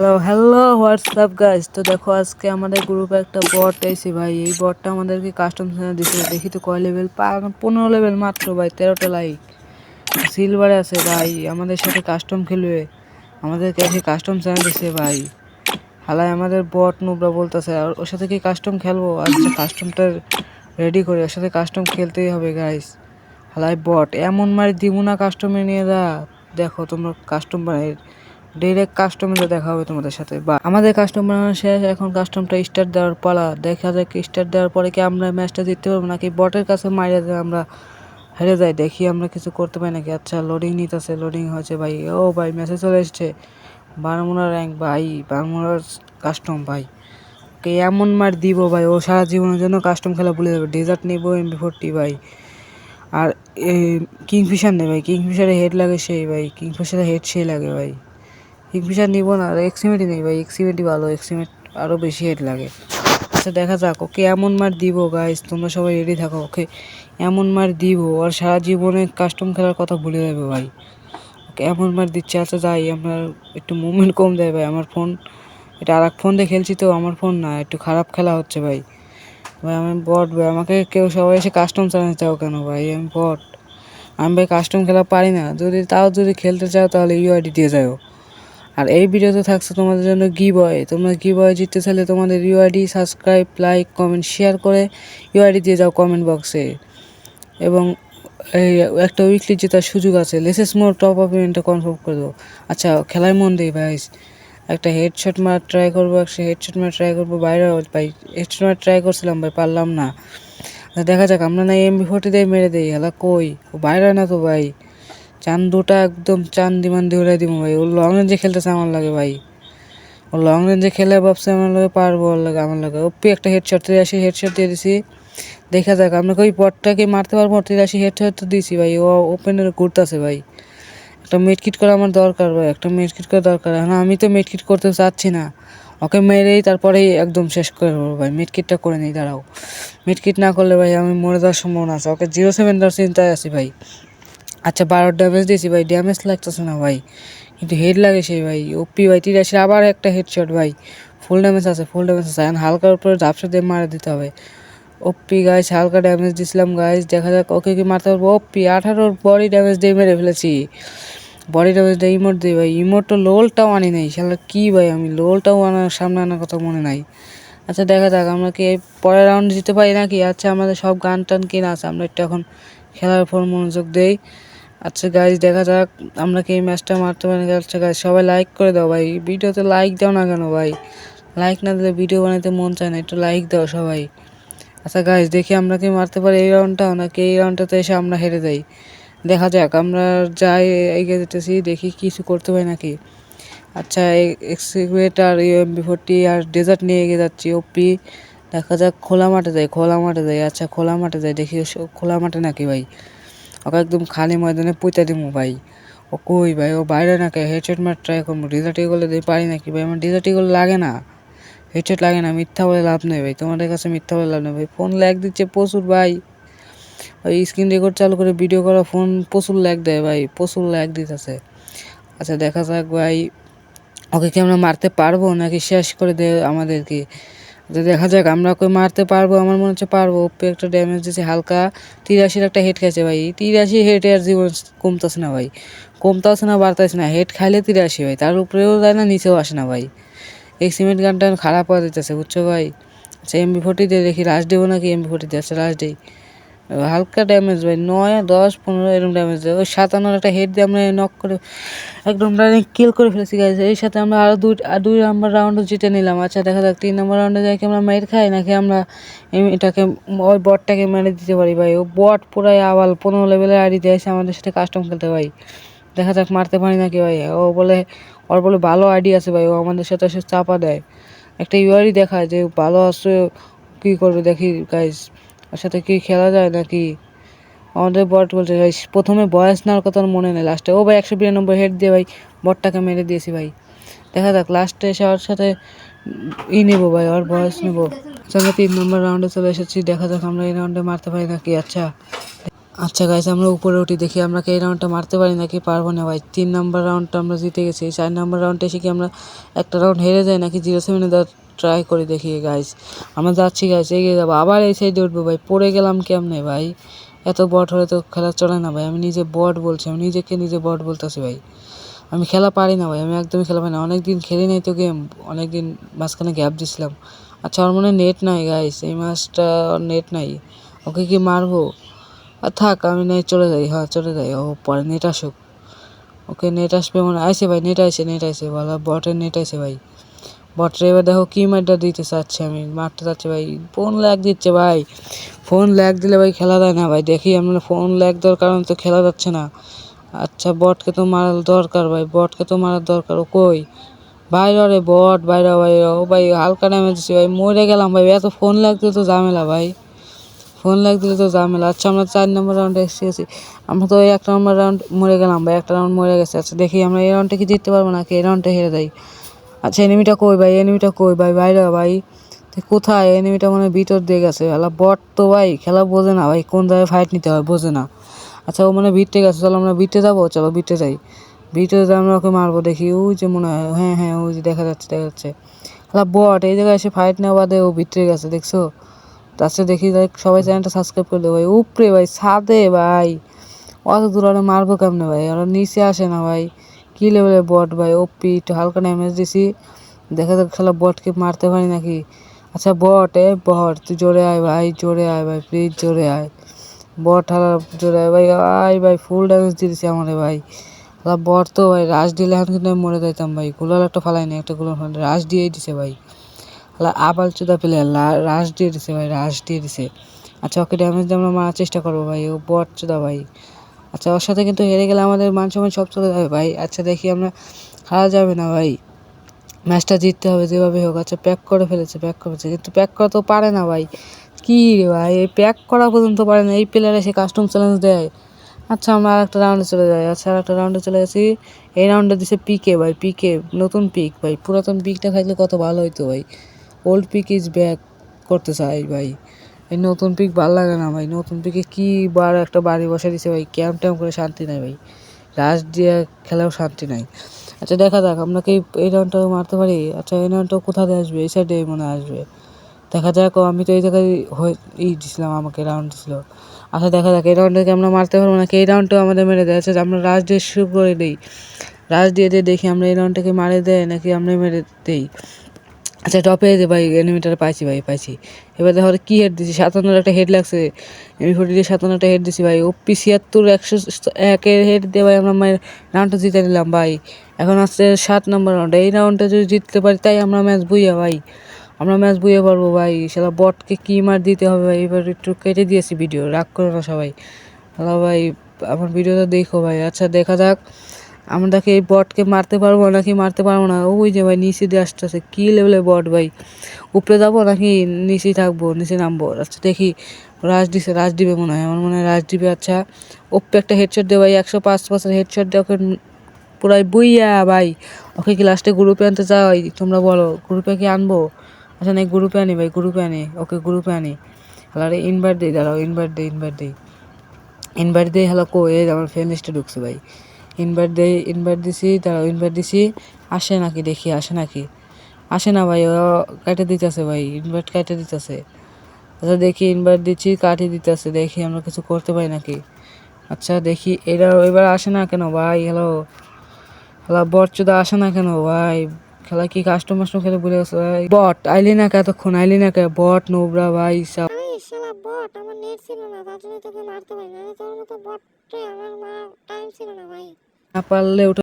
Hello hello WhatsApp guys তো দেখো, আজকে আমাদের গ্রুপে একটা বট এসে ভাই। এই বটটা আমাদেরকে কাস্টম সেনা দিচ্ছে দেখি তো কয় লেভেল পনেরো লেভেল মাত্র ভাই, তেরোটা লাইক সিলভারে আছে ভাই, আমাদের সাথে কাস্টম খেলবে। আমাদেরকে এসে কাস্টম সেনা দিচ্ছে ভাই। হালাই আমাদের বট নুবরা বলতেছে, আর ওর সাথে কি কাস্টম খেলব? আচ্ছা কাস্টমটা রেডি করে, ওর সাথে কাস্টম খেলতেই হবে গাইস হালাই বট এমন মারি দিব না কাস্টমে নিয়ে দা দেখো, তোমরা কাস্টম বানাই ডিরেক্ট কাস্টমারে দেখা হবে তোমাদের সাথে। বা আমাদের কাস্টম বানানো শেষ, এখন কাস্টমটা স্টার্ট দেওয়ার পালা। দেখা যাক স্টার্ট দেওয়ার পরে কি আমরা ম্যাচটা জিততে পারব নাকি বটের কাছে মারিয়া যায় আমরা হেরে যাই। দেখি আমরা কিছু করতে পারি নাকি। আচ্ছা লোডিং নিতেছে লোডিং হয়েছে ভাই। ও ভাই মেসেজ চলে এসছে। বারমুনার র্যাঙ্ক ভাই বারমুনার কাস্টম ভাই। ওকে এমন মার দিব ভাই, ও সারা জীবনের জন্য কাস্টম খেলা ভুলে যাবে। ডেজার্ট নিবো এমবি ফোরটি ভাই। আর কিংফিশার নেই ভাই। কিংফিশারে হেড লাগে সেই ভাই। কিংফিশারে হেড সেই লাগে ভাই। কিংফিশার নিব না এক্সিমেটই নেই ভাই এক্সিমেটই ভালো এক্সিমেট আরও বেশি হেড লাগে। আচ্ছা দেখা যাক, ওকে এমন মার দিব গাইস তোমরা সবাই রেডি থাকো, ওকে এমন মার দিব, আর সারা জীবনে কাস্টম খেলার কথা ভুলে যাবে ভাই। ওকে এমন মার দিচ্ছে আচ্ছা যাই আপনার একটু মুভমেন্ট কম দেয় ভাই, আমার ফোন এটা আর এক ফোন দিয়ে খেলছি তো, আমার ফোন না, একটু খারাপ খেলা হচ্ছে ভাই। ভাই, আমি বট ভাই, আমাকে কেউ সবাই এসে কাস্টম চালাতে চাও কেন ভাই, আমি বট আমি ভাই কাস্টম খেলা পারি না, যদি তাও যদি খেলতে চাও তাহলে ইউআইডি দিয়ে যাও আর এই ভিডিওতে থাকছে তোমাদের জন্য গি বয় তোমরা গি বয় জিততে চাইলে তোমাদের UID subscribe like comment share করে ইউআইডি দিয়ে যাও কমেন্ট বক্সে এবং এই একটা উইকলি জেতার সুযোগ আছে। লেসেস মোর টপ আপ ইভেন্টটা কনফার্ম করে দেবো আচ্ছা খেলায় মন দেই ভাই। একটা হেডশট মার ট্রাই করব একটা হেডশট মার ট্রাই করব। বাইরে ভাই হেডশট মার ট্রাই করছিলাম ভাই পারলাম না। আচ্ছা, দেখা যাক আমরা না এমবি ফোর্টি দিয়ে মেরে দিই হেলা কই? বাইরে না তো ভাই। চান দুটা একদম চান দিমান দিয়ে উড়াই দিব ভাই। ও লং রেঞ্জে খেলতেছে আমার লাগে ভাই। ও লং রেঞ্জে খেলে ভাবছে আমার লাগে পারব ওর লাগে, আমার লাগে। ওপি একটা হেডশট তিরাশি হেডশট দিয়ে দিছি। দেখা যাক, আমরা ওই পটটাকে মারতে পারব তিরাশি হেডশট তো দিয়েছি ভাই। ও ওপেনের ঘুরতেছে ভাই। একটা মেডকিট করা আমার দরকার ভাই, একটা মেডকিট করা দরকার। এখন আমি তো মেডকিট করতে চাচ্ছি না। ওকে মেরেই তারপরেই একদম শেষ করে দেবো ভাই। মেডকিটটা করে নিই, দাঁড়াও। মেডকিট না করলে ভাই আমি মরে যাওয়ার সম্ভাবনা আছে। ওকে জিরো সেভেন দেওয়ার চিন্তায় আছি ভাই। আচ্ছা বারো ড্যামেজ দিয়েছি ভাই ড্যামেজ লাগতেছে না ভাই। কিন্তু হেড লাগে সেই ভাই ওপি ভাই তিরাশি আবার একটা হেডশট ভাই। ফুল ড্যামেজ আছে ফুল ড্যামেজ আছে। এখন হালকার উপরে ঝাপসা দিয়ে মারা দিতে হবে। ওপি গাইস হালকা ড্যামেজ দিয়েছিলাম গাইস দেখা যাক ওকে কি মারতে পারব। ওপি আঠারোর বডি ড্যামেজ দিয়ে মেরে ফেলেছি। বডি ড্যামেজ দিয়ে ইমোট দিই ভাই। ইমোট তো লোলটাও আনি নাই, শালা কী ভাই, আমি লোলটাও আনার, সামনে আনার কথা মনে নাই। আচ্ছা দেখা যাক, আমরা কি পরের রাউন্ড জিতে পারি নাকি? আচ্ছা আমাদের সব গান টান কিনা আছে, আমরা একটু এখন খেলার উপর মনোযোগ দেই। আচ্ছা গাইজ দেখা যাক। আমরা কি এই ম্যাচটা মারতে পারি আচ্ছা গাইজ সবাই লাইক করে দাও ভাই। ভিডিওতে লাইক দাও না কেন ভাই? লাইক না দিলে ভিডিও বানাতে মন চায় না, একটু লাইক দাও সবাই। আচ্ছা গাইজ দেখি আমরা কি মারতে পারি এই রাউন্ডটাও নাকি এই রাউন্ডটাতে এসে আমরা হেরে যাই। দেখা যাক, আমরা যাই এগিয়ে যেতেছি, দেখি কিছু করতে পারি নাকি। আচ্ছা এক্সিকুয়েট আর ইউএমবি ফোরটি আর ডেজার্ট নিয়ে এগিয়ে যাচ্ছি ওপি দেখা যাক, খোলা মাঠে যাই, খোলা মাঠে যাই। আচ্ছা খোলা মাঠে যাই, দেখি খোলা মাঠে নাকি ভাই? ওকে একদম খালি ময়দানে পুঁতে দিমু ভাই। ও কই ভাই? ও বাইরে নাকি হেডশট মার ট্রাই করব। ডিজার্ট এগুলো দিয়ে পারি নাকি ভাই? আমার ডিজার্ট এগুলো লাগে না। হেডশট লাগে না, মিথ্যা বলে লাভ নেই ভাই। তোমাদের কাছে মিথ্যা বলে লাভ নেই ভাই। ফোন ল্যাগ দিচ্ছে প্রচুর ভাই। ওই স্ক্রিন রেকর্ড চালু করে ভিডিও করা ফোন প্রচুর ল্যাগ দেয় ভাই। প্রচুর ল্যাগ দিতেছে। আচ্ছা দেখা যাক ভাই। ওকে কি আমরা মারতে পারব নাকি শেষ করে দে আমাদেরকে? তো দেখা যাক, আমরা কই মারতে পারব? আমার মনে হচ্ছে পারব। ওপে একটা ড্যামেজ দিয়েছে হালকা। তিরাশির একটা হেড খেয়েছে ভাই। তিরাশি হেড আর জীবন কমতেছে না ভাই। কমতেছে না, বাড়তেছে না। হেড খাইলে তিরাশি ভাই। তার উপরেও যায় না, নিচেও আসে না ভাই। এই সিমেন্ট গানটা খারাপ হয়ে দিতেছে বুঝছ ভাই? আচ্ছা এমবি ফোর্টি দিয়ে দেখি লাস্ট দেবো নাকি এমবি ফোর্টি দিয়ে আচ্ছা লাস্ট দেই হালকা ড্যামেজ ভাই, নয়, দশ, পনেরো, এরকম ড্যামেজ দেয় ওই সাতান্নর একটা হেড দিয়ে আমরা নক করে একদম ডাইরেক্ট কিল করে ফেলেছি গাইজ এর সাথে আমরা আরও দুই দুই নম্বর রাউন্ডও জিতে নিলাম। আচ্ছা দেখা যাক, তিন নম্বর রাউন্ডে যাই কি আমরা মাইর খাই, নাকি আমরা এটাকে ওই বটটাকে মেরে দিতে পারি, ভাই। ও বট পুরাই আবাল, পনেরো লেভেলের আইডি দিয়েছে আমাদের সাথে কাস্টম খেলতে ভাই দেখা যাক, মারতে পারি নাকি, ভাই। ও বলে, ওর বলে ভালো আইডি আছে, ভাই। ও আমাদের সাথে এসে চাপা দেয়। একটা ইউআরই দেখায় যে, ভালো আছে, কী করবে? দেখি গাইজ সাথে কি খেলা যায় নাকি? আমাদের বট বলছে, ভাই, প্রথমে বয়স নেওয়ার কথা মনে নেই, লাস্টে। ও ভাই, একশো বিরানব্বই হেড দিয়ে ভাই, বটটাকে মেরে দিয়েছি ভাই। দেখা যাক, লাস্টে এসে ওর সাথে ই নেব ভাই, ওর বয়স নেব। আমরা তিন নম্বর রাউন্ডে চলে এসেছি, দেখা যাক আমরা এই রাউন্ডে মারতে পারি নাকি আচ্ছা। আচ্ছা গাইস আমরা উপরে উঠি, দেখি আমরা কি এই রাউন্ডটা মারতে পারি নাকি, পারব না ভাই। তিন নম্বর রাউন্ডটা আমরা জিতে গেছি চার নম্বর রাউন্ডে এসে কি আমরা একটা রাউন্ড হেরে যাই নাকি জিরো সেভেনে ট্রাই করে দেখি গাইস আমরা যাচ্ছি গাইস এগিয়ে যাব। আবার এই সাইডে উঠবো, ভাই। পড়ে গেলাম কেমনে, ভাই? এত বট হলে তো খেলা চলে না, ভাই। আমি নিজে বট বলছি, আমি নিজেকে নিজে বট বলতেছি, ভাই। আমি খেলা পারি না, ভাই। আমি একদমই খেলা পারি না। অনেক দিন খেলি নাই তো গেম অনেক দিন মাঝখানে গ্যাপ দিছিলাম। আচ্ছা আমার মনে নেট নাই গাইস এই মাসটা নেট নাই। ওকে কি মারবো? আর থাক, আমি নাই চলে যাই। হ্যাঁ চলে যাই। ও, পরে নেট আসুক। ওকে নেট আসবে মনে আইসে ভাই নেট আইসে নেট আইসে ভালো বটের নেট আইসে ভাই। বটরে এবার দেখো কি মারটা দিতে চাচ্ছে আমি, মারতে চাচ্ছি ভাই। ফোন ল্যাগ দিচ্ছে ভাই। ফোন ল্যাগ দিলে ভাই খেলা দেয় না ভাই। দেখি আমরা ফোন ল্যাগ দেওয়ার কারণে তো খেলা যাচ্ছে না। আচ্ছা বটকে তো মারার দরকার ভাই বটকে তো মারার দরকার। ও কই? বাইরে রে বট বাইরে বাইরে। ও ভাই, হালকা ড্যামেজ দিচ্ছি ভাই। মরে গেলাম ভাই। এত ফোন লাগতে তো ঝামেলা ভাই। ফোন লাগ দিলে তো ঝামেলা। আচ্ছা আমরা চার নম্বর রাউন্ডে এসে গেছি আমরা তো এই এক নম্বর রাউন্ড মরে গেলাম ভাই। একটা রাউন্ড মরে গেছে। আচ্ছা দেখি আমরা এই রাউন্ডটা কি জিততে পারব নাকি? এই রাউন্ডটা হেরে যাই। আচ্ছা এনিমিটা কই ভাই? এনিমিটা কই ভাই? বাইরে ভাই। কোথায়? এনিমিটা মানে ভিতর দিয়ে গেছে। খেলা বট তো ভাই, খেলা বোঝে না ভাই, কোন জায়গায় ফাইট নিতে হয় বোঝে না। আচ্ছা ও মানে বিটে গেছে, চলো আমরা বিটে যাব? চলো বিটে যাই। বিটে যাই, আমরা ওকে মারবো, দেখি। ওই যে মনে হয় হ্যাঁ হ্যাঁ ওই যে দেখা যাচ্ছে দেখা যাচ্ছে। খেলা বট, এই জায়গায় এসে ফাইট নেওয়া বাদে ও ভিতরে গেছে, দেখছ? তাছাড়া দেখি সবাই চ্যানেলটা সাবস্ক্রাইব করে দেবো ভাই, উপরে ভাই, ছাদে ভাই। অত দূর ওরা মারবো কেমনে ভাই? ওরা নিচে আসে না ভাই। কি লেভেলের বট ভাই? ও একটু হালকা ড্যামেজ দিছি দেখা যাক খেলা বটকে মারতে পারি নাকি। আচ্ছা বট এ বট তুই জোরে আয় ভাই, জোরে আয় ভাই প্লিজ জোরে আয়। বট হালা জোরে আয় ভাই আয় ভাই ফুল ড্যামেজ দিয়ে দিছি আমারে ভাই। হালা বট তো ভাই রাশ দিলে এখন কিন্তু আমি মরে যাইতাম ভাই। গুলাল একটা ফালাইনি একটা গুলাল ফালাই রাশ দিয়েই দিছে ভাই। হালা আবাল চুদা প্লেয়ার রাশ দিয়ে দিছে ভাই রাশ দিয়ে দিছে। আচ্ছা ওকে ড্যামেজ দিয়ে আমরা মারার চেষ্টা করব ভাই, ও বট চুদা ভাই। আচ্ছা ওর সাথে কিন্তু হেরে গেলে আমাদের মান সম্মান সব চলে যাবে, ভাই। আচ্ছা দেখি আমরা, হারা যাবে না, ভাই। ম্যাচটা জিততে হবে, যেভাবে হোক। আচ্ছা প্যাক করে ফেলেছে প্যাক করেছে কিন্তু প্যাক করা তো পারে না, ভাই। কী রে, ভাই? এই প্যাক করা পর্যন্ত পারে না। এই প্লেয়ার এসে কাস্টম চ্যালেঞ্জ দেয়। আচ্ছা আমরা আর একটা রাউন্ডে চলে যাই। আচ্ছা আর একটা রাউন্ডে চলে গেছি। এই রাউন্ডে দিছে পিকে ভাই। পিকে নতুন পিক ভাই। পুরাতন পিকটা থাকলে কত ভালো হইতো, ভাই। ওল্ড পিক ইজ ব্যাক করতে চাই, ভাই। এই নতুন পিক ভালো লাগে না ভাই, নতুন পিকে কি বার একটা বাড়ি বসে দিছে ভাই, ক্যাম্প ট্যাম্প করে শান্তি নাই ভাই, রাশ দিয়ে খেলেও শান্তি নাই। আচ্ছা দেখা যাক, আমরা কি এই রাউন্ডটা মারতে পারি? আচ্ছা এই রাউন্ডটা কোথা দিয়ে আসবে? এই সাইডে মনে আসবে। দেখা যাক আমি তো এই জায়গায় ই দিছিলাম, আমাকে রাউন্ড দিছিল। আচ্ছা দেখা যাক, এই রাউন্ডটাকে আমরা মারতে পারব নাকি? এই রাউন্ডটা আমাদের মেরে দেয়। আচ্ছা আমরা রাশ দিয়ে শুরু করে দিই। রাশ দিয়ে দিয়ে দেখি আমরা এই রাউন্ডটাকে মারে দেয় নাকি আমরা মেরে দেই। আচ্ছা টপে যে ভাই এনিমিটার পাইছি ভাই, পাইছি। এবার দেখো কি হেড দিছি সাতান্নর একটা হেড লাগছে। এমি ফোর্টি দিয়ে সাতান্নটা হেড দিছি ভাই। ওপি ছিয়াত্তর, একশো একের হেড দিয়ে ভাই আমরা মায়ের রাউন্ডটা জিতে নিলাম ভাই। এখন আসছে সাত নম্বর রাউন্ড এই রাউন্ডটা যদি জিততে পারি, তাই আমরা ম্যাচ বুইয়া ভাই। আমরা ম্যাচ বুইয়ে পারব ভাই। সেটা বটকে কি মার দিতে হবে ভাই? এবার একটু কেটে দিয়েছি ভিডিও রাগ করো না সবাই। হ্যালো ভাই, আমার ভিডিওটা দেখো ভাই। আচ্ছা দেখা যাক। আমরা কি এই বটকে মারতে পারব নাকি মারতে পারব না? ওই যে ভাই নিচে দিয়ে আসতেছে। কী লেভেলের বট ভাই? উপরে যাব নাকি নিচেই থাকব, নিচে নামবো? আচ্ছা দেখি। রাজ দিছে, রাজ দিবে মনে হয়। আমার মনে হয় রাজ দিবে। আচ্ছা ওপরে একটা হেডশট দে ভাই, একশো পাঁচ পার্সেন্ট হেডশট দিয়ে ওকে পুরাই বুইয়া ভাই। ওকে কি লাস্টে গ্রুপে আনতে চাই? তোমরা বলো গ্রুপে কি আনব? আচ্ছা নাই গ্রুপে আনি ভাই গ্রুপে আনি। ওকে গ্রুপে আনি। হ্যালো ইনভাইট দিই দাঁড়াও ইনভাইট দিই ইনভাইট দিই ইনভাইট দিই হ্যালো কো এই আমার ফ্রেন্ড লিস্টে ঢুকছে ভাই। ইনভাইট দেই ইনভাইট দিছি দাঁড়াও ইনভাইট দিছি, আসে নাকি দেখি, আসে নাকি? আসে না ভাই ও কাটে দিতেছে ভাই ইনভাইট কাটে দিতেছে। আচ্ছা দেখি ইনভাইট দিচ্ছি, কাটে দিতেছে, দেখি আমরা কিছু করতে পারি নাকি? আচ্ছা দেখি, এরা এবার আসে না কেন ভাই? হ্যালো হ্যালো বট চুদা আসে না কেন ভাই? খেলা কি কাস্টম মাস্টম খেলে ভুলে গেছে ভাই? বট আইলি না এতক্ষণ? আইলি না কে? বট নোবরা ভাই সব বট আমার নেট ছিল না, তার জন্য তোকে মারতে পারি না তোর মতো বটে আমার মা টাইম ছিল না ভাই। না পারলে